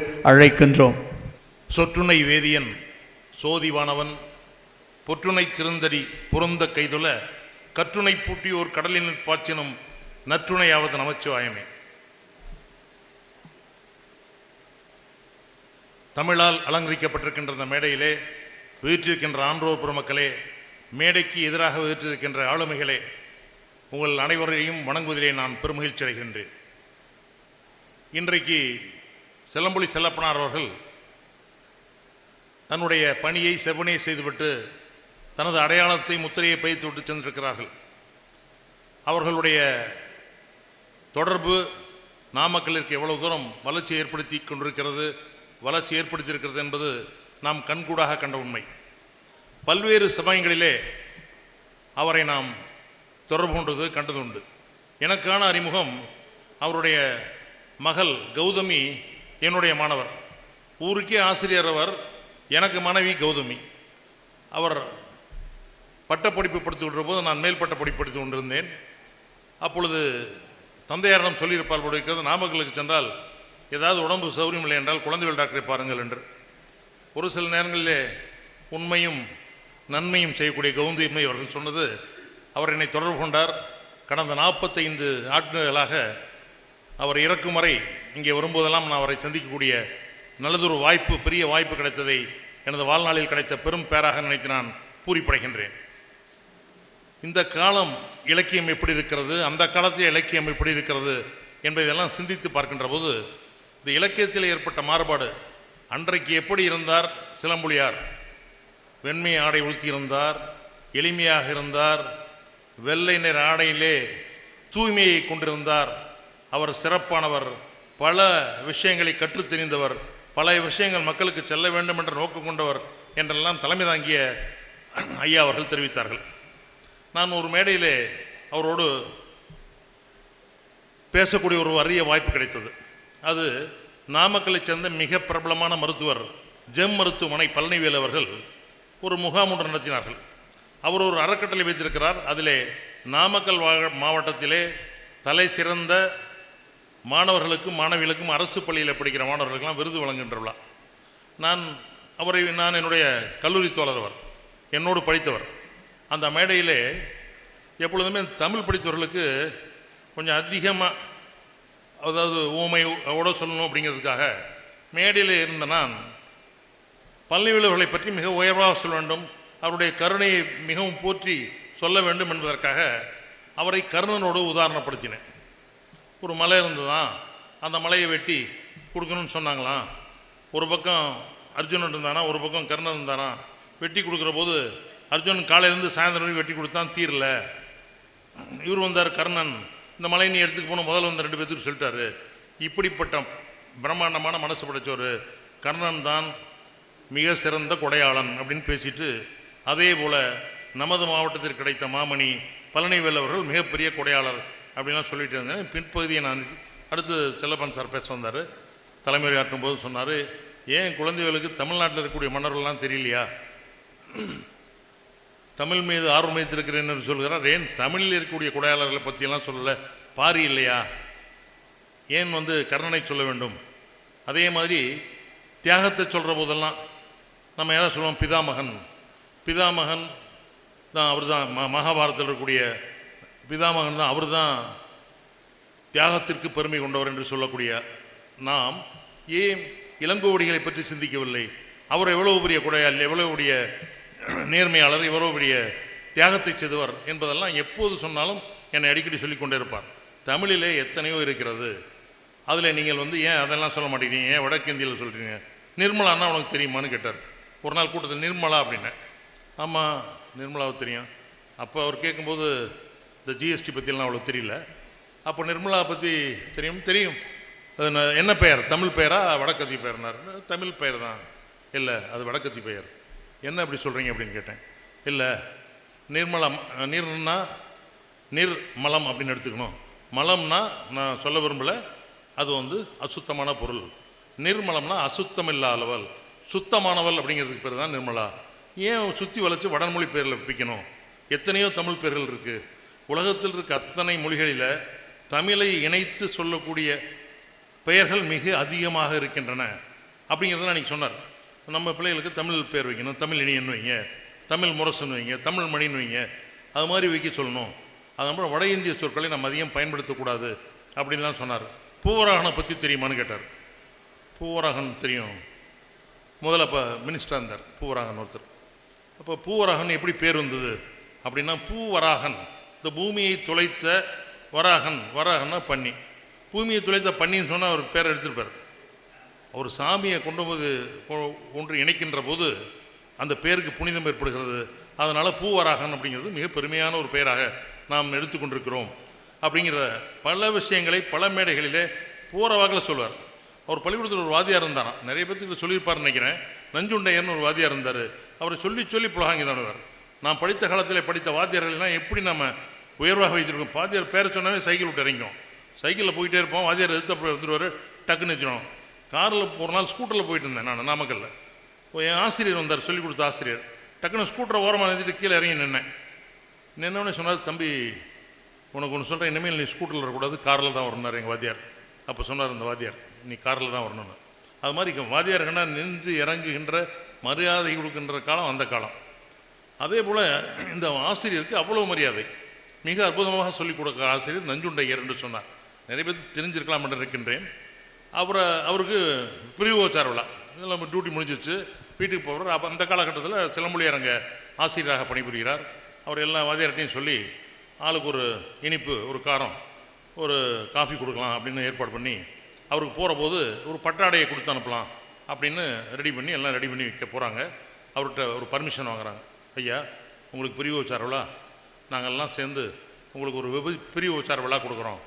அழைக்கின்றோம். சொற்றுணை வேதியன் சோதிவானவன் பொற்றுணை திருந்தடி பொருந்த கைதுல கற்றுணை பூட்டியோர் கடலில் பாய்ச்சினும் நற்றுணையாவது நமச்சிவாயமே. தமிழால் அலங்கரிக்கப்பட்டிருக்கின்ற இந்த மேடையிலே வீற்றிருக்கின்ற ஆன்றோர் பெருமக்களே மேடைக்கு எதிராக வீற்றிருக்கின்ற ஆளுமைகளே உங்கள் அனைவரையும் வணங்குவதிலே நான் பெருமகிழ்ச்சி அடைகின்றேன். இன்றைக்கு செல்லம்புலி செல்லப்பனார் அவர்கள் தன்னுடைய பணியை செவ்வனே செய்துவிட்டு தனது அடையாளத்தை முத்திரையை பயித்து விட்டு சென்றிருக்கிறார்கள். அவர்களுடைய தொடர்பு நாமக்கல்லிற்கு எவ்வளவு தூரம் வளர்ச்சி ஏற்படுத்தி கொண்டிருக்கிறது வளர்ச்சி ஏற்படுத்தியிருக்கிறது என்பது நாம் கண்கூடாக கண்ட உண்மை. பல்வேறு சமயங்களிலே அவரை நாம் தொடர்பு கொண்டது கண்டதுண்டு. எனக்கான அறிமுகம் அவருடைய மகள் கௌதமி என்னுடைய மாணவர். ஊருக்கே ஆசிரியர் அவர் எனக்கு மனைவி கௌதமி. அவர் பட்டப்படிப்பு படித்து கொண்டிருந்த போது நான் மேல் பட்ட படிப்பு படித்து கொண்டிருந்தேன். அப்பொழுது தந்தையாரிடம் சொல்லியிருப்பார் இருக்கிறது நாமக்கலுக்கு சென்றால் ஏதாவது உடம்பு சௌரியம் இல்லை என்றால் குழந்தைகள் டாக்டரை பாருங்கள் என்று. ஒரு சில நேரங்களிலே உண்மையும் நன்மையும் செய்யக்கூடிய கவுந்தியம்மை அவர்கள் சொன்னது அவர் என்னை தொடர்பு கொண்டார். கடந்த நாற்பத்தைந்து ஆண்டுகளாக அவர் இறக்கும் வரை இங்கே வரும்போதெல்லாம் நான் அவரை சந்திக்கக்கூடிய நல்லதொரு வாய்ப்பு பெரிய வாய்ப்பு கிடைத்ததை எனது வாழ்நாளில் கிடைத்த பெரும் பேராக நினைத்து நான் பூரிப்படைகின்றேன். இந்த காலம் இலக்கியம் எப்படி இருக்கிறது அந்த காலத்தில் இலக்கியம் எப்படி இருக்கிறது என்பதையெல்லாம் சிந்தித்து பார்க்கின்ற போது இந்த இலக்கியத்தில் ஏற்பட்ட மாறுபாடு அன்றைக்கு எப்படி இருந்தார் சிலம்புலியார் வெண்மை ஆடை உளுத்தியிருந்தார் எளிமையாக இருந்தார் வெள்ளை நிற ஆடையிலே தூய்மையை கொண்டிருந்தார் அவர் சிறப்பானவர் பல விஷயங்களை கற்றுத் தெரிந்தவர் பல விஷயங்கள் மக்களுக்கு செல்ல வேண்டும் என்ற நோக்கம் கொண்டவர் என்றெல்லாம் தலைமை தாங்கிய ஐயா அவர்கள் தெரிவித்தார்கள். நான் ஒரு மேடையிலே அவரோடு பேசக்கூடிய ஒரு அரிய வாய்ப்பு கிடைத்தது. அது நாமக்கலைச் சேர்ந்த மிக பிரபலமான மருத்துவர் ஜெம் மருத்துவமனை பழனிவேல் அவர்கள் ஒரு முகாம் ஒன்று நடத்தினார்கள். அவர் ஒரு அறக்கட்டளை வைத்திருக்கிறார். அதிலே நாமக்கல் வா- மாவட்டத்திலே தலை சிறந்த மாணவர்களுக்கும் மாணவிகளுக்கும் அரசு பள்ளியில் படிக்கிற மாணவர்களுக்கெல்லாம் விருது வழங்குகின்ற விழா நான் அவரை நான் என்னுடைய கல்லூரி தோழர் அவர் என்னோடு படித்தவர். அந்த மேடையிலே எப்பொழுதுமே தமிழ் படித்தவர்களுக்கு கொஞ்சம் அதிகமாக அதாவது ஊமை சொல்லணும் அப்படிங்கிறதுக்காக மேடையில் இருந்த நான் பள்ளிவிழர்களை பற்றி மிக உயர்வாக சொல்ல வேண்டும். அவருடைய கருணையை மிகவும் போற்றி சொல்ல வேண்டும் என்பதற்காக அவரை கருணனோடு உதாரணப்படுத்தினேன். ஒரு மலை இருந்ததுதான். அந்த மலையை வெட்டி கொடுக்கணும்னு சொன்னாங்களாம். ஒரு பக்கம் அர்ஜுனன் இருந்தானா ஒரு பக்கம் கர்ணன் இருந்தானா? வெட்டி கொடுக்குற போது அர்ஜுன் காலையிலேருந்து சாயந்தரம் வரைக்கும் வெட்டி கொடுத்தான் தீரல. இவர் வந்தார் கர்ணன். இந்த மலையை நீ எடுத்துக்கு போன முதல்ல வந்த ரெண்டு பேர்த்துக்கு சொல்லிட்டாரு. இப்படிப்பட்ட பிரம்மாண்டமான மனசு படைச்சவர் கர்ணன் தான் மிக சிறந்த கொடையாளன் அப்படின்னு பேசிட்டு அதே போல் நமது மாவட்டத்திற்கு கிடைத்த மாமணி பழனிவேல் அவர்கள் மிகப்பெரிய கொடையாளர். அப்படின்லாம் சொல்லிட்டு இருந்தேன் பின்பகுதியை நான் அடுத்து செல்லப்பன் சார் பேச வந்தார். தலைமையாற்றும் போது சொன்னார் ஏன் குழந்தைகளுக்கு தமிழ்நாட்டில் இருக்கக்கூடிய மன்னர்கள்லாம் தெரியலையா? தமிழ் மீது ஆர்வம் வைத்திருக்கிறேன் என்று சொல்கிறார். ஏன் தமிழில் இருக்கக்கூடிய கொடையாளர்களை பற்றியெல்லாம் சொல்லலை? பாரி இல்லையா? ஏன் வந்து கர்ணனை சொல்ல வேண்டும்? அதே மாதிரி தியாகத்தை சொல்கிற போதெல்லாம் நம்ம என்ன சொல்லுவோம்? பிதாமகன். பிதாமகன் தான் அவர் தான் ம மகாபாரதத்தில் இருக்கக்கூடிய பிதாமகன் தான் அவர் தான் தியாகத்திற்கு பெருமை கொண்டவர் என்று சொல்லக்கூடிய நாம் ஏன் இளங்கோவடிகளை பற்றி சிந்திக்கவில்லை? அவர் எவ்வளவு பெரிய கொடையாளி எவ்வளவு பெரிய நேர்மையாளர் எவ்வளவு பெரிய தியாகத்தை செய்தவர் என்பதெல்லாம் எப்போது சொன்னாலும் என்னை அடிக்கடி சொல்லிக்கொண்டே இருப்பார். தமிழிலே எத்தனையோ இருக்கிறது. அதில் நீங்கள் வந்து ஏன் அதெல்லாம் சொல்ல மாட்டேங்கிறீங்க? ஏன் வடக்கிந்தியில் சொல்கிறீங்க நிர்மலான்னா உனக்கு தெரியுமான்னு கேட்டார். ஒரு நாள் கூட்டத்தில் நிர்மலா அப்படின்னேன். ஆமாம் நிர்மலாவை தெரியும். அப்போ அவர் கேட்கும்போது இந்த ஜிஎஸ்டி பற்றிலாம் அவ்வளோ தெரியல. அப்போ நிர்மலா பற்றி தெரியும்? தெரியும். அது என்ன பெயர்? தமிழ் பெயரா? வடக்கத்தி பெயர்னார். தமிழ் பெயர் தான். இல்லை அது வடக்கத்தி பெயர். என்ன அப்படி சொல்கிறீங்க அப்படின்னு கேட்டேன். இல்லை நிர்மலம் நீர்னா நீர் மலம் அப்படின்னு எடுத்துக்கணும். மலம்னா நான் சொல்ல விரும்பல. அது வந்து அசுத்தமான பொருள். நிர்மலம்னா அசுத்தம் இல்லாதவள் சுத்தமானவள் அப்படிங்கிறதுக்கு பேர் தான் நிர்மலா. ஏன் சுற்றி வளைச்சி வடமொழி பேரில் பிக்கணும் எத்தனையோ தமிழ் பேர்கள் இருக்குது உலகத்தில் இருக்க அத்தனை மொழிகளில் தமிழை இணைத்து சொல்லக்கூடிய பெயர்கள் மிக அதிகமாக இருக்கின்றன. அப்படிங்கிறதெல்லாம் அன்றைக்கி சொன்னார். நம்ம பிள்ளைகளுக்கு தமிழ் பேர் வைக்கணும். தமிழ் இனியன் வைங்க. தமிழ் முரசுன்னு வைங்க. தமிழ் மணின்னு வைங்க. அது மாதிரி வைக்க சொல்லணும். அதுக்கப்புறம் வட இந்திய சொற்களை நம்ம அதிகம் பயன்படுத்தக்கூடாது அப்படின்லாம் சொன்னார். பூவராகனை பற்றி தெரியுமான்னு கேட்டார். பூவராகன் தெரியும். முதல்ல அப்போ மினிஸ்டராக இருந்தார். பூவராகன் ஒருத்தர். அப்போ பூவராகன் எப்படி பேர் வந்தது அப்படின்னா பூவராகன். இந்த பூமியை துளைத்த வராகன் வராகன்னா பன்னி. பூமியை துளைத்த பன்னின்னு சொன்னால் அவர் பேர் எடுத்திருப்பார். அவர் சாமியை கொண்டு போது கொ- ஒன்று இணைக்கின்ற போது அந்த பேருக்கு புனிதம் ஏற்படுகிறது. அதனால் பூவராகன் அப்படிங்கிறது மிக பெருமையான ஒரு பெயராக நாம் எடுத்துக்கொண்டிருக்கிறோம் அப்படிங்கிற பல விஷயங்களை பல மேடைகளிலே போகிற வாக்கில் சொல்வார். அவர் பள்ளிக்கூடத்தில் ஒரு வாதியாக இருந்தாராம். நிறைய பேர்த்துக்கு சொல்லியிருப்பார் நினைக்கிறேன். நஞ்சுண்டையர்னு ஒரு வாதியாக இருந்தார். அவரை சொல்லி சொல்லி புலகாங்கி தானவர் நான் படித்த காலத்தில் படித்த வாத்தியார்கள்லாம் எப்படி நம்ம உயர்வாக வைத்திருக்கும். வாத்தியார் பேரை சொன்னாவே சைக்கிள் விட்டு இறங்கும் சைக்கிளில் போயிட்டே இருப்போம். வாத்தியார் எதிர்த்து அப்புறம் வந்துடுவார் டக்குன்னு வச்சிடும் காரில் ஒரு நாள் ஸ்கூட்டரில் போயிட்டு இருந்தேன் நான் நாமக்கல்ல. என் ஆசிரியர் வந்தார் சொல்லிக் கொடுத்த ஆசிரியர். டக்குன்னு ஸ்கூட்டரை ஓரமாக நிறுத்திட்டு கீழே இறங்கி நின்னேன். நின்னவனே சொன்னார் தம்பி உனக்கு ஒன்று சொல்கிறேன் இனிமேல் நீ ஸ்கூட்டரில் வரக்கூடாது காரில் தான் வரணுன்னார் எங்கள் வாத்தியார். அப்போ சொன்னார் அந்த வாத்தியார் நீ காரில் தான் வரணும்னு. அது மாதிரி இங்க நின்று இறங்குகின்ற மரியாதை கொடுக்கின்ற காலம் அந்த காலம். அதே போல் இந்த ஆசிரியருக்கு அவ்வளோ மரியாதை. மிக அற்புதமாக சொல்லிக் கொடுக்குற ஆசிரியர் நஞ்சுண்டையர் என்று சொன்னார். நிறைய பேர் தெரிஞ்சிருக்கலாம் என்று இருக்கின்றேன் அவரை அவருக்கு பிரிவோச்சார விழா. இதில் நம்ம டியூட்டி முடிஞ்சிச்சு வீட்டுக்கு போகிறார் அப்போ அந்த காலகட்டத்தில் சிலம்பொழியார் அங்கே ஆசிரியராக பணிபுரிகிறார். அவர் எல்லா வாதியார்ட்டையும் சொல்லி ஆளுக்கு ஒரு இனிப்பு ஒரு காரம் ஒரு காஃபி கொடுக்கலாம் அப்படின்னு ஏற்பாடு பண்ணி அவருக்கு போகிற போது ஒரு பட்டாடையை கொடுத்து அனுப்பலாம் அப்படின்னு ரெடி பண்ணி எல்லாம் ரெடி பண்ணி வைக்க போகிறாங்க அவர்கிட்ட ஒரு பர்மிஷன் வாங்குகிறாங்க ஐயா உங்களுக்கு பிரிவு வச்சாரோலா நாங்கள்லாம் சேர்ந்து உங்களுக்கு ஒரு விப பிரிவு உச்சார விழா கொடுக்குறோம்.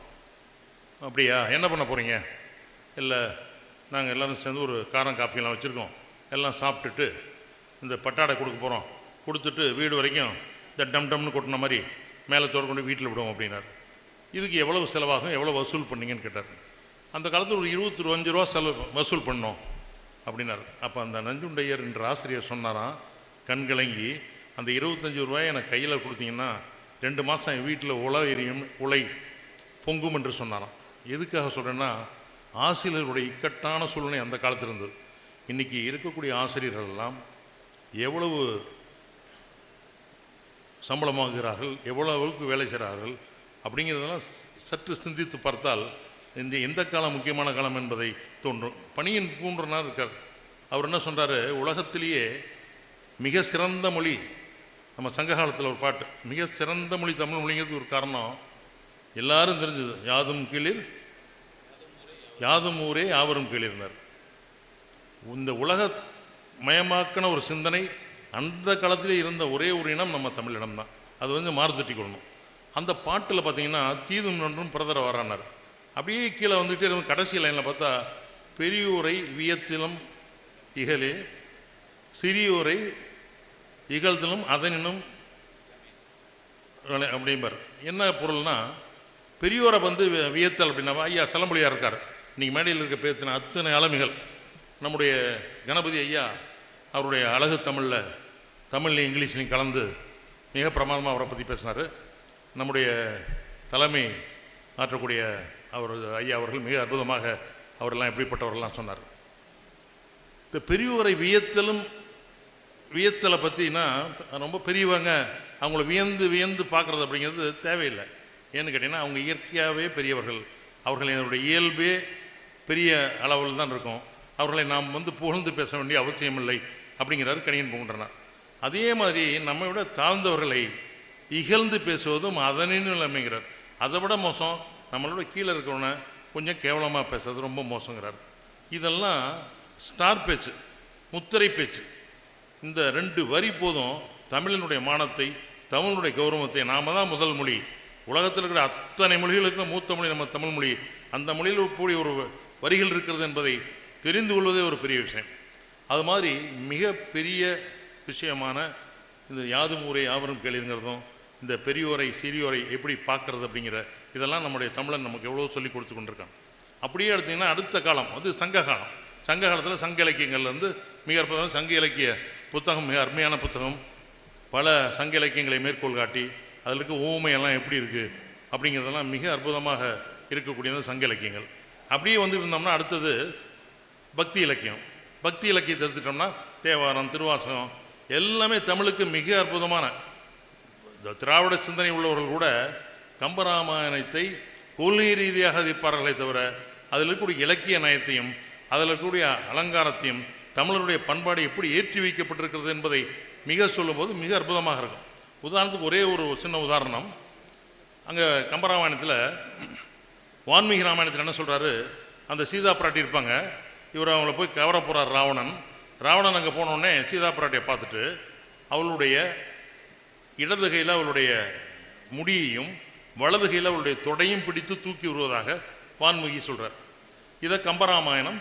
அப்படியா? என்ன பண்ண போகிறீங்க இல்லை நாங்கள் எல்லோரும் சேர்ந்து ஒரு காரம் காஃபியெல்லாம் வச்சுருக்கோம். எல்லாம் சாப்பிட்டுட்டு இந்த பட்டாடை கொடுக்க போகிறோம் கொடுத்துட்டு வீடு வரைக்கும் இந்த டம் டம்னு கொட்டின மாதிரி மேலே தோற்கொண்டு வீட்டில் விடுவோம் அப்படின்னாரு. இதுக்கு எவ்வளவு செலவாகும்? எவ்வளோ வசூல் பண்ணீங்கன்னு கேட்டார். அந்த காலத்தில் ஒரு இருபத்தி அஞ்சு ரூபா செலவு வசூல் பண்ணோம் அப்படின்னாரு. அப்போ அந்த நஞ்சுண்டையர் என்ற ஆசிரியர் சொன்னாராம் கண்கலங்கி அந்த இருபத்தஞ்சி ரூபாயை எனக்கு கையில் கொடுத்தீங்கன்னா ரெண்டு மாதம் என் வீட்டில் உல எரியும் உலை பொங்கும் என்று சொன்னாராம். எதுக்காக சொல்கிறேன்னா ஆசிரியர்களுடைய இக்கட்டான சூழ்நிலை அந்த காலத்தில் இருந்தது. இன்றைக்கி இருக்கக்கூடிய ஆசிரியர்கள் எல்லாம் எவ்வளவு சம்பளமாகிறார்கள் எவ்வளவுக்கு வேலை செய்கிறார்கள் அப்படிங்கிறதெல்லாம் சற்று சிந்தித்து பார்த்தால் இந்த எந்த காலம் முக்கியமான காலம் என்பதை தோன்றும். பணியின் பூன்றனா இருக்கார். அவர் என்ன சொல்கிறாரு உலகத்திலேயே மிக சிறந்த மொழி நம்ம சங்க காலத்தில் ஒரு பாட்டு மிக சிறந்த மொழி தமிழ் மொழிங்கிறது ஒரு காரணம். எல்லாரும் தெரிஞ்சது யாதும் கீழில் யாதும் ஊரே யாவரும் கீழிருந்தார். இந்த உலக மயமாக்கின ஒரு சிந்தனை அந்த காலத்திலே இருந்த ஒரே ஒரு இனம் நம்ம தமிழிடம் தான். அது வந்து மாறுதட்டி கொள்ளணும் அந்த பாட்டில் பார்த்தீங்கன்னா தீதும் நன்றும் பிரதர வரானார். அப்படியே கீழே வந்துட்டே இருக்கும் கடைசி லைனில் பார்த்தா பெரியோரை வியத்திலும் இகலே சிறியோரை இகழ்த்திலும் அதனினும் அப்படிம்பார் என்ன பொருள்னா பெரியோரை வந்து வியத்தல் அப்படின்னா ஐயா சிலம்பொழியாக இருக்கார். இன்றைக்கி மேடையில் இருக்க பேத்தின அத்தனை அலமைகள். நம்முடைய கணபதி ஐயா அவருடைய அழகு தமிழில் தமிழ்லையும் இங்கிலீஷ்லையும் கலந்து மிக பிரமாதமாக அவரை பற்றி பேசினார். நம்முடைய தலைமை ஆற்றக்கூடிய அவர் ஐயா அவர்கள் மிக அற்புதமாக அவரெல்லாம் எப்படிப்பட்டவரெல்லாம் சொன்னார். இந்த பெரியோரை வியத்தலும் வியத்தலை பற்றினா ரொம்ப பெரியவங்க அவங்கள வியந்து வியந்து பார்க்குறது அப்படிங்கிறது தேவையில்லை. ஏன்னு கேட்டிங்கன்னா அவங்க இயற்கையாகவே பெரியவர்கள். அவர்கள் என்னுடைய இயல்பே பெரிய அளவில் தான் இருக்கும். அவர்களை நாம் வந்து புகழ்ந்து பேச வேண்டிய அவசியம் இல்லை அப்படிங்கிறார் கணியன் பூங்குன்றனார். அதே மாதிரி நம்மை விட தாழ்ந்தவர்களை இகழ்ந்து பேசுவதும் அதனின் நிலைமைங்கிறார். அதை விட மோசம் நம்மளோட கீழே இருக்கிறவனை கொஞ்சம் கேவலமாக பேசுறது ரொம்ப மோசங்கிறார். இதெல்லாம் ஸ்டார் பேச்சு முத்திரை பேச்சு. இந்த ரெண்டு வரி போதும் தமிழினுடைய மானத்தை தமிழுடைய கௌரவத்தை. நாம தான் முதல் மொழி. உலகத்தில் இருக்கிற அத்தனை மொழிகளுக்கு மூத்த மொழி நம்ம தமிழ் மொழி. அந்த மொழியில் கூடிய ஒரு வரிகள் இருக்கிறது என்பதை தெரிந்து கொள்வதே ஒரு பெரிய விஷயம். அது மாதிரி மிக பெரிய விஷயமான இந்த யாதும் ஊரை யாவரும் கேளுங்கிறதும் இந்த பெரியோரை சிறியோரை எப்படி பார்க்கறது அப்படிங்கிற இதெல்லாம் நம்முடைய தமிழன் நமக்கு எவ்வளோ சொல்லி கொடுத்து கொண்டிருக்கான். அப்படியே எடுத்தீங்கன்னா அடுத்த காலம் அது சங்க காலம். சங்க காலத்தில் சங்க இலக்கியங்கள்லேருந்து மிக அற்புதமான சங்க இலக்கிய புத்தகம் மிக அருமையான புத்தகம். பல சங்க இலக்கியங்களை மேற்கோள் காட்டி அதில் இருக்க ஊமையெல்லாம் எப்படி இருக்குது அப்படிங்கிறதெல்லாம் மிக அற்புதமாக இருக்கக்கூடியது சங்க இலக்கியங்கள். அப்படியே வந்து இருந்தோம்னா அடுத்தது பக்தி இலக்கியம். பக்தி இலக்கியத்தை எடுத்துட்டோம்னா தேவாரம் திருவாசகம் எல்லாமே தமிழுக்கு மிக அற்புதமான. திராவிட சிந்தனை உள்ளவர்கள் கூட கம்பராமாயணத்தை கொள்கை ரீதியாக அதிப்பார்களே தவிர அதில் இருக்கக்கூடிய இலக்கிய நயத்தையும் அதில் இருக்கக்கூடிய அலங்காரத்தையும் தமிழருடைய பண்பாடு எப்படி ஏற்றி வைக்கப்பட்டிருக்கிறது என்பதை மிக சொல்லும்போது மிக அற்புதமாக இருக்கும். உதாரணத்துக்கு ஒரே ஒரு சின்ன உதாரணம். அங்கே கம்பராமாயணத்தில் வான்மீகி ராமாயணத்தில் என்ன சொல்கிறாரு அந்த சீதா பிராட்டி இருப்பாங்க. இவர் அவங்கள போய் கவர போகிறார் ராவணன். ராவணன் அங்கே போனோடனே சீதா பிராட்டியை பார்த்துட்டு அவளுடைய இடது கையில் அவளுடைய முடியையும் வலது கையில் அவளுடைய தொடையும் பிடித்து தூக்கி வருவதாக வான்மீகி சொல்கிறார் இதை கம்பராமாயணம்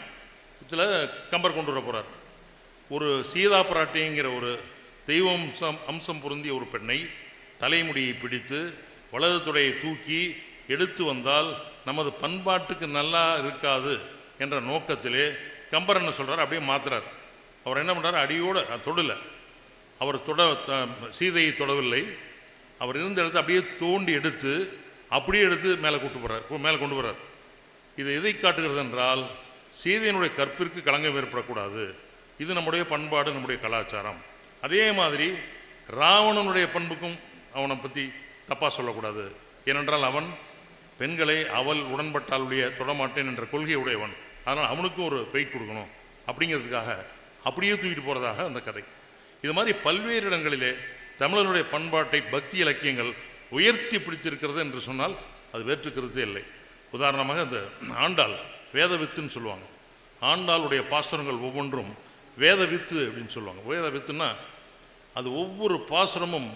இதில் கம்பர் கொண்டு வர போகிறார் ஒரு சீதா பிராட்டிங்கிற ஒரு தெய்வம் அம்சம் பொருந்திய ஒரு பெண்ணை தலைமுடியை பிடித்து வலது துடையை தூக்கி எடுத்து வந்தால் நமது பண்பாட்டுக்கு நல்லா இருக்காது என்ற நோக்கத்திலே கம்பர் என்ன சொல்கிறார் அப்படியே மாத்துறார். அவர் என்ன பண்ணுறார் அடியோட தொடலை. அவர் தொட சீதையை தொடவில்லை. அவர் இருந்த இடத்த அப்படியே தோண்டி எடுத்து அப்படியே எடுத்து மேலே கூட்டு போகிறார் மேலே கொண்டு போகிறார் இது எதை காட்டுகிறது என்றால் சீதையினுடைய கற்பிற்கு களங்கம் ஏற்படக்கூடாது. இது நம்முடைய பண்பாடு நம்முடைய கலாச்சாரம். அதே மாதிரி ராவணனுடைய பண்புக்கும் அவனை பற்றி தப்பாக சொல்லக்கூடாது. ஏனென்றால் அவன் பெண்களை அவள் உடன்பட்டாலுடைய தொடமாட்டேன் என்ற கொள்கை உடையவன். அதனால் அவனுக்கும் ஒரு பெயிட் கொடுக்கணும். அப்படிங்கிறதுக்காக அப்படியே தூக்கிட்டு போகிறதாக அந்த கதை. இது மாதிரி பல்வேறு இடங்களிலே தமிழருடைய பண்பாட்டை பக்தி இலக்கியங்கள் உயர்த்தி பிடித்திருக்கிறது என்று சொன்னால் அது வேற்றுக்கிறது இல்லை. உதாரணமாக அந்த ஆண்டாள் வேத வித்துன்னு சொல்லுவாங்க. ஆண்டாளுடைய பாசுரங்கள் ஒவ்வொன்றும் வேத வித்து அப்படின்னு சொல்லுவாங்க. வேத வித்துன்னா அது ஒவ்வொரு பாசுரமும்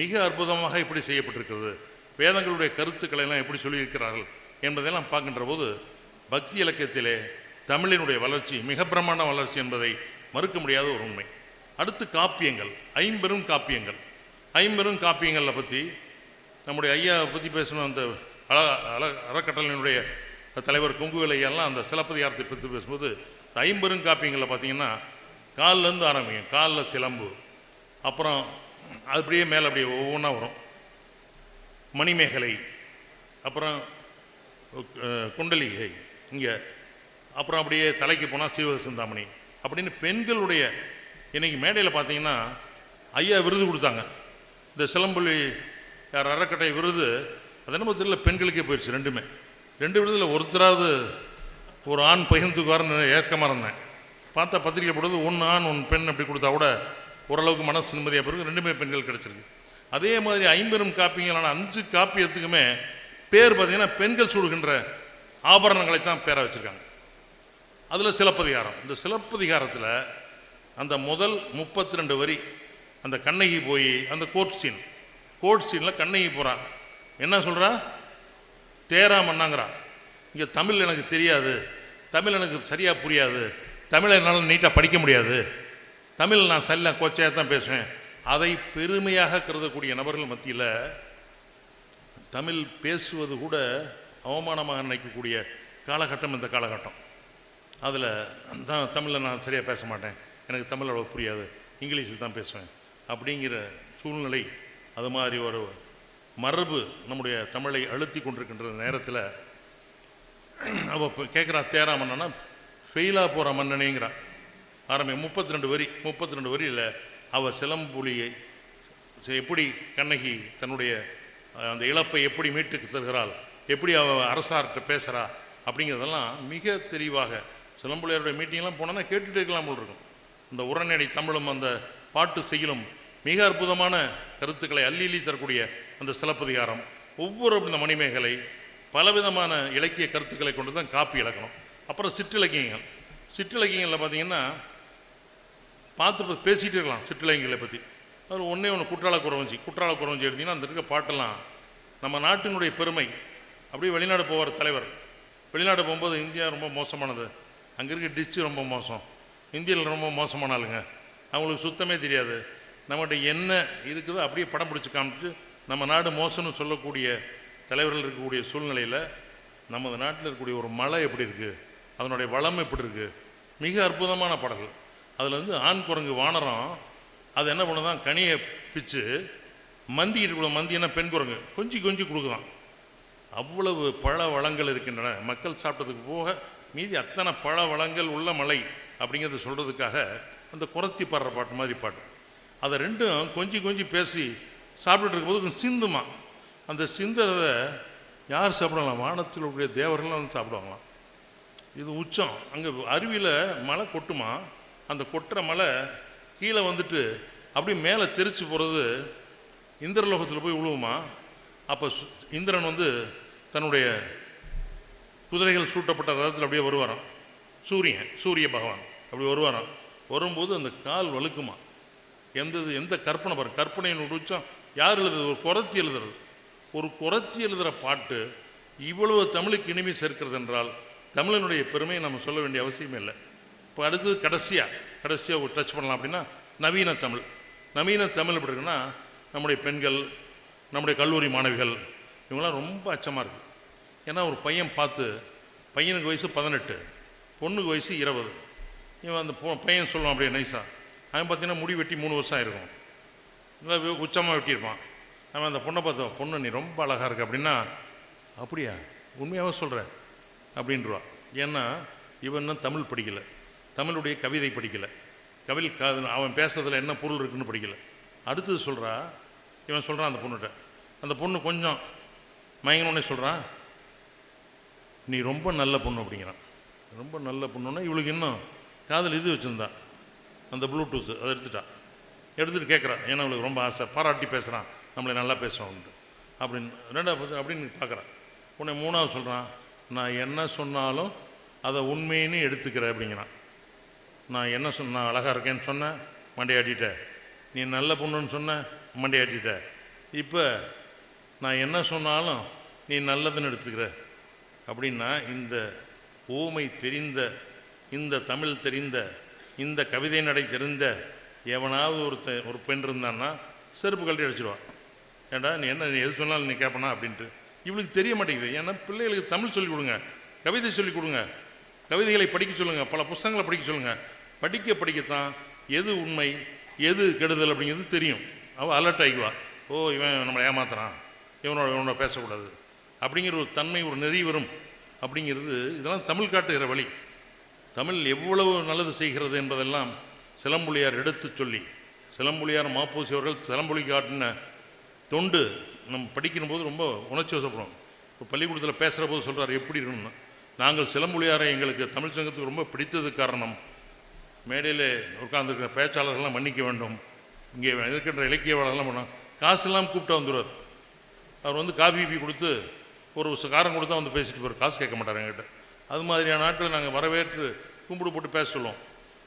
மிக அற்புதமாக இப்படி செய்யப்பட்டிருக்கிறது. வேதங்களுடைய கருத்துக்களை எல்லாம் எப்படி சொல்லியிருக்கிறார்கள் என்பதையெல்லாம் பார்க்கின்ற போது பக்தி இலக்கியத்திலே தமிழினுடைய வளர்ச்சி மிக பிரமாண்ட வளர்ச்சி என்பதை மறுக்க முடியாத ஒரு உண்மை. அடுத்து காப்பியங்கள் ஐம்பெரும் காப்பியங்கள். ஐம்பெரும் காப்பியங்களை பற்றி நம்முடைய ஐயா பற்றி பேசணும் அந்த அல அல அறக்கட்டளையினுடைய தலைவர் கொங்குவேல் அந்த சிலப்பதிகாரத்தை பற்றி பேசும்போது இந்த ஐம்பெரும் காப்பியங்களில் பார்த்தீங்கன்னா காலிலேருந்து ஆரம்பிக்கும். காலில் சிலம்பு அப்புறம் அப்படியே மேலே அப்படியே ஒவ்வொன்றா வரும். மணிமேகலை அப்புறம் குண்டலிகை இங்கே அப்புறம் அப்படியே தலைக்கு போனால் சீவக சிந்தாமணி அப்படின்னு பெண்களுடைய இன்றைக்கி மேடையில் பார்த்தீங்கன்னா ஐயா விருது கொடுத்தாங்க. இந்த சிலம்புலி யார் விருது அது என்ன தெரியல பெண்களுக்கே போயிடுச்சு ரெண்டுமே. ரெண்டு விடுதலை ஒருத்தராவது ஒரு ஆண் பகிர்ந்துக்குவார்னு ஏற்கமாக இருந்தேன். பார்த்தா பத்திரிக்கை போடுறது ஒன்று ஆண் ஒன்று பெண் அப்படி கொடுத்தா கூட ஓரளவுக்கு மனசு நிம்மதியாக பிறகு ரெண்டுமே பெண்கள் கிடச்சிருக்கு. அதே மாதிரி ஐம்பெரும் காப்பிங்களான அஞ்சு காப்பியத்துக்குமே பேர் பார்த்தீங்கன்னா பெண்கள் சூடுகின்ற ஆபரணங்களை தான் பேராக வச்சுருக்காங்க. அதில் சிலப்பதிகாரம். இந்த சிலப்பதிகாரத்தில் அந்த முதல் முப்பத்தி ரெண்டு வரி அந்த கண்ணகி போய் அந்த கோர்ட் சீன். கோர்ட் சீனில் கண்ணகி போகிறான் என்ன சொல்கிறா தேரா மன்னாங்கிறா இங்கே தமிழ் எனக்கு தெரியாது. தமிழ் எனக்கு சரியாக புரியாது. தமிழை என்னால் நீட்டாக படிக்க முடியாது. தமிழ் நான் சரியாக கோச்சையாக தான் பேசுவேன். அதை பெருமையாக கருதக்கூடிய நபர்கள் மத்தியில் தமிழ் பேசுவது கூட அவமானமாக நினைக்கக்கூடிய காலகட்டம் இந்த காலகட்டம். அதில் தான் தமிழில் நான் சரியாக பேச மாட்டேன். எனக்கு தமிழ் அவ்வளோ புரியாது. இங்கிலீஷில் தான் பேசுவேன். அப்படிங்கிற சூழ்நிலை அது மாதிரி ஒரு மரபு நம்முடைய தமிழை அழுத்தி கொண்டிருக்கின்ற நேரத்தில் அவள் இப்போ கேட்குறா தேரா மன்னனா ஃபெயிலாக போகிற மன்னனேங்கிறான் ஆரம்பி முப்பத்தி ரெண்டு வரி முப்பத்தி ரெண்டு வரியில் அவள் சிலம்புலியை எப்படி கண்ணகி தன்னுடைய அந்த இழப்பை எப்படி மீட்டுக்கு தருகிறாள் எப்படி அவள் அரசார்கிட்ட பேசுகிறா அப்படிங்கிறதெல்லாம் மிக தெளிவாக சிலம்புலியாருடைய மீட்டிங்லாம் போனோன்னா கேட்டுட்டு இருக்கலாம் போல் இருக்கும். இந்த உரநடை தமிழும் அந்த பாட்டு செய்யலும் மிக அற்புதமான கருத்துக்களை அள்ளி அள்ளி தரக்கூடிய அந்த சிலப்பதிகாரம். ஒவ்வொரு இந்த மணிமேகலை பலவிதமான இலக்கிய கருத்துக்களை கொண்டு தான் காப்பி இலக்கணம் அப்புறம் சிற்றிலக்கியங்கள். சிற்றிலக்கியங்களில் பார்த்தீங்கன்னா பார்த்து பார்த்து பேசிகிட்டே இருக்கலாம் சிற்றிலக்கியங்களை பற்றி அதில் ஒன்றே ஒன்று குற்றால குறவஞ்சி குற்றால குறவஞ்சி எடுத்தீங்கன்னா அந்த இருக்க பாட்டெல்லாம் நம்ம நாட்டினுடைய பெருமை. அப்படியே வெளிநாடு போவார் தலைவர். வெளிநாடு போகும்போது இந்தியா ரொம்ப மோசமானது. அங்கே இருக்க டிச்சு ரொம்ப மோசம். இந்தியாவில் ரொம்ப மோசமான ஆளுங்க. அவங்களுக்கு சுத்தமே தெரியாது. நம்மகிட்ட என்ன இருக்குதோ அப்படியே படம் பிடிச்சி காமிச்சு நம்ம நாடு மோசம்னு சொல்லக்கூடிய தலைவர்கள் இருக்கக்கூடிய சூழ்நிலையில் நமது நாட்டில் இருக்கக்கூடிய ஒரு மலை எப்படி இருக்குது அதனுடைய வளம் எப்படி இருக்குது மிக அற்புதமான பாடல்கள் அதில் வந்து ஆண் குரங்கு வானரம். அது என்ன பண்ணுதான் கனியை பிச்சு மந்திக்கிட்டு கொடுக்கும். மந்தினா பெண் குரங்கு? கொஞ்சி கொஞ்சி கொடுக்குதான். அவ்வளவு பழ வளங்கள் இருக்கின்றன. மக்கள் சாப்பிட்டதுக்கு போக மீதி அத்தனை பழ வளங்கள் உள்ள மலை அப்படிங்கிறத சொல்கிறதுக்காக அந்த குரத்தி பாடுற பாட்டு மாதிரி பாட்டு. அதை ரெண்டும் கொஞ்சி கொஞ்சி பேசி சாப்பிட்டுட்டு இருக்கும்போது கொஞ்சம் சிந்துமா? அந்த சிந்துறத யார் சாப்பிடலாம்? வானத்தில் உடைய தேவர்கள்லாம் வந்து சாப்பிடுவாங்களாம். இது உச்சம். அங்கே அருவியில் மழை கொட்டுமா? அந்த கொட்டுற மழை கீழே வந்துட்டு அப்படியே மேலே தெரிச்சு போகிறது இந்திரலோகத்தில் போய் விழுவுமா அப்போ இந்திரன் வந்து தன்னுடைய குதிரைகள் சூட்டப்பட்ட ரதத்தில் அப்படியே வருவாராம். சூரியன் சூரிய பகவான் அப்படி வருவாராம். வரும்போது அந்த கால் வழுக்குமா? எந்த எந்த கற்பனை பாருங்கள் கற்பனையின் உச்சம் யார் எழுதுறது? ஒரு குரத்தி எழுதுறது. ஒரு குரத்தி எழுதுகிற பாட்டு இவ்வளவு தமிழுக்கு இனிமை சேர்க்கிறது என்றால் தமிழனுடைய பெருமையை நம்ம சொல்ல வேண்டிய அவசியம் இல்லை. இப்போ அடுத்தது கடைசியாக கடைசியாக ஒரு டச் பண்ணலாம் அப்படின்னா நவீன தமிழ். நவீன தமிழ் எப்படி இருக்குன்னா நம்முடைய பெண்கள் நம்முடைய கல்லூரி மாணவிகள் இவங்களாம் ரொம்ப அச்சமாக இருக்குது ஏன்னா ஒரு பையன் பார்த்து பையனுக்கு வயசு பதினெட்டு பொண்ணுக்கு வயசு இருபது. இவன் அந்த பையன் சொல்லுவான் அப்படியே நைஸாக அவன் பார்த்தீங்கன்னா முடி வெட்டி மூணு வருஷம் ஆயிருக்கும். நல்லா உச்சமாக வெட்டியிருப்பான். அவன் அந்த பொண்ணை பார்த்தோம் பொண்ணு நீ ரொம்ப அழகாக இருக்க. அப்படின்னா அப்படியா? உண்மையாகவே சொல்கிறேன் அப்படின்றவா ஏன்னா இவன் இன்னும் தமிழ் படிக்கலை. தமிழுடைய கவிதை படிக்கலை. கவிழ் க அவன் பேசுறதுல என்ன பொருள் இருக்குன்னு படிக்கலை. அடுத்தது சொல்கிறா இவன் சொல்கிறான் அந்த பொண்ணுகிட்ட. அந்த பொண்ணு கொஞ்சம் மயங்கணுன்னே சொல்கிறான் நீ ரொம்ப நல்ல பொண்ணு அப்படிங்கிறான். ரொம்ப நல்ல பொண்ணுன்னா இவளுக்கு இன்னும் காதில் இது வச்சுருந்தா அந்த ப்ளூடூத் அதை எடுத்துட்டா எடுத்துகிட்டு கேட்குறான் ஏன்னா அவளுக்கு ரொம்ப ஆசை பாராட்டி பேசுகிறான் நம்மளை நல்லா பேசுவான்ட்டு அப்படின்னு ரெண்டாவது அப்படின்னு பார்க்குறான். உன்னை மூணாவது சொல்கிறான் நான் என்ன சொன்னாலும் அதை உண்மைன்னு எடுத்துக்கிறேன் அப்படிங்கிறான். நான் என்ன சொன்ன நான் அழகாக இருக்கேன்னு சொன்னேன் மண்டையாட்டிட்ட. நீ நல்ல பொண்ணுன்னு சொன்ன மண்டையாட்டிட்ட. இப்போ நான் என்ன சொன்னாலும் நீ நல்லதுன்னு எடுத்துக்கிற. அப்படின்னா இந்த ஊமை தெரிந்த இந்த தமிழ் தெரிந்த இந்த கவிதை நடை தெரிந்த எவனாவது ஒருத்த ஒரு பெண் இருந்தான்னா செருப்பு கழட்டி அடிச்சிடுவான் ஏண்டா நீ என்ன நீ எது சொன்னாலும் நீ கேட்பனா அப்படின்ட்டு. இவளுக்கு தெரிய மாட்டேங்குது. ஏன்னா பிள்ளைகளுக்கு தமிழ் சொல்லிக் கொடுங்க கவிதை சொல்லிக் கொடுங்க கவிதைகளை படிக்க சொல்லுங்கள் பல புஸ்தகங்களை படிக்க சொல்லுங்கள் படிக்க படிக்கத்தான் எது உண்மை எது கெடுதல் அப்படிங்கிறது தெரியும். அவள் அலர்ட் ஆகிக்குவா ஓ இவன் நம்மளை ஏமாத்துறான். இவனோட இவனோட பேசக்கூடாது. அப்படிங்கிற ஒரு தன்மை ஒரு நெறி வரும். அப்படிங்கிறது இதெல்லாம் தமிழ் காட்டுகிற வழி. தமிழ் எவ்வளவு நல்லது செய்கிறது என்பதெல்லாம் சிலம்புலியார் எடுத்துச் சொல்லி சிலம்புலியார் மாப்பூசி அவர்கள் சிலம்புலி காட்டின தொண்டு நம்ம படிக்கிற போது ரொம்ப உணர்ச்சி வசப்படும். இப்போ பள்ளிக்கூடத்தில் பேசுகிற போது சொல்கிறார் எப்படி இருக்கணும்னு நாங்கள் சிலம்புலியாரை எங்களுக்கு தமிழ் சங்கத்துக்கு ரொம்ப பிடித்தது காரணம். மேடையில் உட்கார்ந்துருக்கிற பேச்சாளர்கள்லாம் மன்னிக்க வேண்டும். இங்கே இருக்கின்ற இலக்கியவாளர்கள்லாம் பண்ணோம் காசெல்லாம் கூப்பிட்டு வந்துடுவார் அவர் வந்து காபி பீ கொடுத்து ஒரு காரம் கொடுத்தா வந்து பேசிட்டு போவார் காசு கேட்க மாட்டார் எங்கிட்ட அது மாதிரியான நாட்கள் நாங்கள் வரவேற்று கும்பிடு போட்டு பேச சொல்லுவோம்.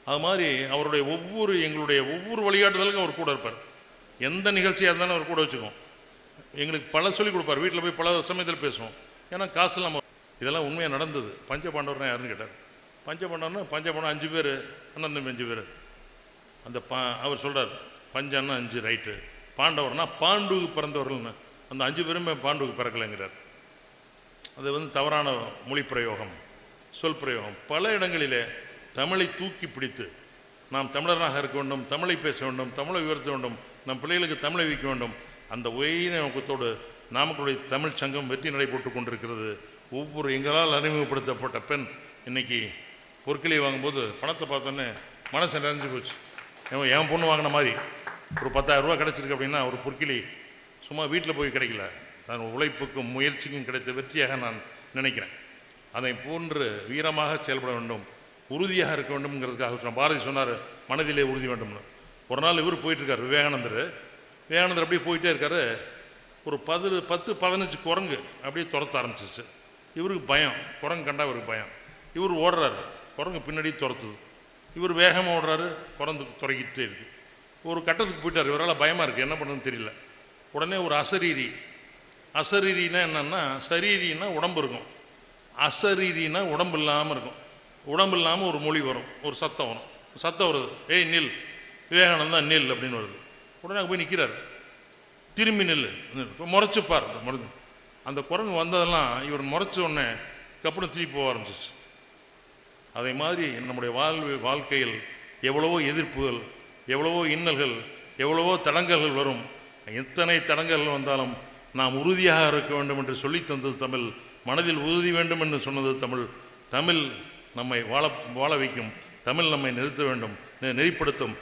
அது மாதிரி அவருடைய ஒவ்வொரு எங்களுடைய ஒவ்வொரு வழிகாட்டுதலுக்கும் அவர் கூட இருப்பார். எந்த நிகழ்ச்சியாக இருந்தாலும் அவர் கூட வச்சுக்கோம் எங்களுக்கு பல சொல்லிக் கொடுப்பார். வீட்டில் போய் பல சமயத்தில் பேசுவோம். ஏன்னா காசு இல்லாமல் இதெல்லாம் உண்மையாக நடந்தது. பஞ்ச பாண்டவர்னா யாருன்னு கேட்டார். பஞ்ச பாண்டவர்னா பஞ்ச பாண்டவன் அஞ்சு பேர் அண்ணன் தம்பி அஞ்சு பேர். அந்த பா அவர் சொல்கிறார் பஞ்சன்னா அஞ்சு ரைட்டு. பாண்டவர்னா பாண்டுவுக்கு பிறந்தவர்கள்னு. அந்த அஞ்சு பேருமே பாண்டுவுக்கு பிறக்கலைங்கிறார். அது வந்து தவறான மொழி பிரயோகம் சொல் பிரயோகம். பல இடங்களிலே தமிழை தூக்கி பிடித்து நாம் தமிழராக இருக்க வேண்டும் தமிழை பேச வேண்டும் தமிழை உயர்த்த வேண்டும் நம் பிள்ளைகளுக்கு தமிழை வைக்க வேண்டும். அந்த உயரிய நோக்கத்தோடு நாமக்கலுடைய தமிழ் சங்கம் வெற்றி நடைபெற்று கொண்டிருக்கிறது. ஒவ்வொரு எங்களால் அறிமுகப்படுத்தப்பட்ட பெண் இன்னைக்கு பொற்களை வாங்கும்போது பணத்தை பார்த்தோன்னே மனசு நிறைஞ்சு போச்சு. என் பொண்ணு வாங்கின மாதிரி ஒரு பத்தாயிரம் கிடச்சிருக்கு அப்படின்னா ஒரு பொற்கிளி சும்மா வீட்டில் போய் கிடைக்கல. தன் உழைப்புக்கும் முயற்சிக்கும் கிடைத்த வெற்றியாக நான் நினைக்கிறேன். அதை போன்று வீரமாக செயல்பட வேண்டும். உறுதியாக இருக்க வேண்டும்ங்கிறதுக்காக சொன்ன பாரதி சொன்னார் மனதிலே உறுதி வேண்டும்னு. ஒரு நாள் இவர் போயிட்டுருக்கார் விவேகானந்தர். விவேகானந்தர் அப்படியே போயிட்டே இருக்கார். ஒரு பதில் பத்து பதினஞ்சு குரங்கு அப்படியே துரத்த ஆரம்பிச்சிச்சு இவருக்கு பயம் குரங்கு கண்டா இவருக்கு பயம். இவர் ஓடுறாரு குரங்கு பின்னாடி துரத்துது. இவர் வேகமாக ஓடுறாரு குரங்கு துறக்கிட்டே இருக்கு. ஒரு கட்டத்துக்கு போயிட்டார் இவரால் பயமாக இருக்குது என்ன பண்ணுறதுன்னு தெரியல. உடனே ஒரு அசரீரி. அசரீரினா என்னென்னா சரீரினா உடம்பு இருக்கும். அசரீரினா உடம்பு இல்லாமல் இருக்கும். உடம்பு இல்லாமல் ஒரு மொழி வரும் ஒரு சத்தம் வரும். சத்தம் வருது. ஏய் நில். விவேகானந்தா நில் அப்படின்னு வருது. உடனே அங்கே போய் நிற்கிறாரு திரும்பி நில். இப்போ முறைச்சுப்பார். முறைச்சு அந்த குரங்கு வந்ததெல்லாம் இவர் முறைச்ச உடனே கப்புனு திருப்பி போக ஆரம்பிச்சிச்சு அதை மாதிரி நம்முடைய வாழ்வு வாழ்க்கையில் எவ்வளவோ எதிர்ப்புகள் எவ்வளவோ இன்னல்கள் எவ்வளவோ தடங்கல்கள் வரும். எத்தனை தடங்கல்கள் வந்தாலும் நாம் உறுதியாக இருக்க வேண்டும் என்று சொல்லி தந்தது தமிழ் மனதில் உறுதி வேண்டும் என்று சொன்னது தமிழ். தமிழ் நம்மை வாழ வாழ வைக்கும். தமிழ் நம்மை நிறுத்த வேண்டும் நெ- நெறிப்படுத்தும்.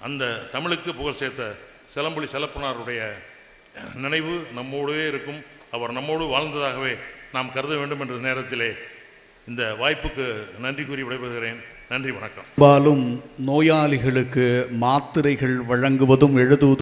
அந்த தமிழுக்கு புகழ் சேர்த்த சிலம்புலி செல்லப்பனாருடைய நினைவு நம்மோடவே இருக்கும். அவர் நம்மோடு வாழ்ந்ததாகவே நாம் கருத வேண்டும் என்ற நேரத்திலே இந்த வாய்ப்புக்கு நன்றி கூறி விடைபெறுகிறேன். நன்றி வணக்கம். பாலும் நோயாளிகளுக்கு மாத்திரைகள் வழங்குவதும் எழுதுவதும்